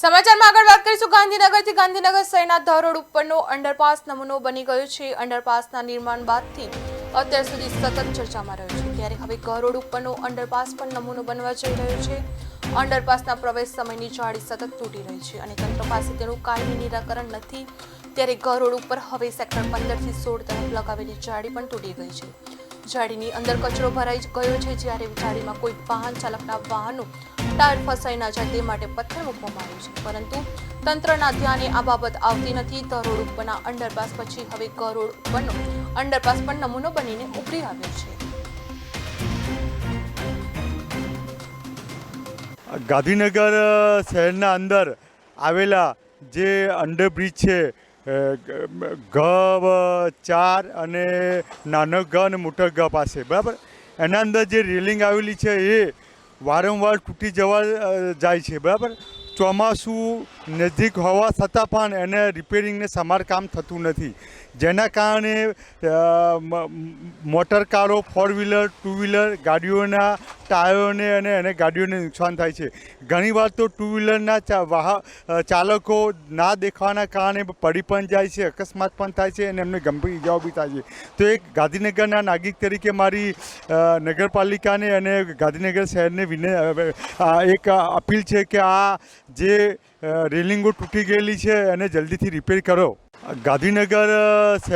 સમાચારમાં આગળ વાત કરીશું. ગાંધીનગરથી ગાંધીનગર શહેરના ધરોડ ઉપરનો અંડરપાસ નમૂનો બની ગયો છે. અંડરપાસના નિર્માણ બાદથી અત્યાર સુધી સતત ચર્ચામાં રહ્યો છે. ત્યારે હવે ગરોડ ઉપરનો અંડરપાસ પણ નમૂનો બનવા જઈ રહ્યો છે. અંડરપાસના પ્રવેશ સમયની જાળી સતત તૂટી રહી છે અને તંત્ર પાસે તેનું કાયમી નિરાકરણ નથી. ત્યારે ગરોડ ઉપર હવે સેક્ટર પંદરથી સોળ તરફ લગાવેલી જાળી પણ તૂટી ગઈ છે. જાળીની અંદર કચરો ભરાઈ ગયો છે જ્યારે જાળીમાં કોઈ વાહન ચાલકના વાહનો ટાયર ફસાઈ ના જાય તે માટે પથ્થર મૂકવામાં આવ્યો છે. પરંતુ તંત્રના ધ્યાને આ બાબત આવતી નથી. ધ ઉપરના અંડરપાસ પછી હવે કરોડ ઉપરનો અંડરપાસ પણ નમૂનો બનીને ઉભરી આવ્યો છે. ગાંધીનગર શહેરના અંદર આવેલા જે અંડરબ્રિજ છે ગ- ચાર અને નાનો ગ અને મોટો ગ પાસે બરાબર? એના અંદર જે રેલિંગ આવેલી છે એ વારંવાર તૂટી જવા જાય છે બરાબર? ચોમાસું નજીક હોવા છતાં પણ એને રિપેરિંગને સમારકામ થતું નથી. જેના કારણે અ, મ- મ- મોટર કારો ફોર વ્હીલર ટુ વ્હીલર ગાડીઓના ટાયરોને અને એને ગાડીઓને નુકસાન થાય છે. ઘણીવાર તો ટુ વ્હીલરના ચા- વાહ ચાલકો ના દેખાવાના કારણે પડી પણ જાય છે, અકસ્માત પણ થાય છે અને એમને ગંભીર ઇજાઓ બી થાય છે. તો એક ગાંધીનગરના નાગરિક તરીકે મારી નગરપાલિકાને અને ગાંધીનગર શહેરને વિને એક અપીલ છે કે આ જે રેલિંગો તૂટી ગયેલી છે એને જલ્દીથી રિપેર કરો. ગાંધીનગર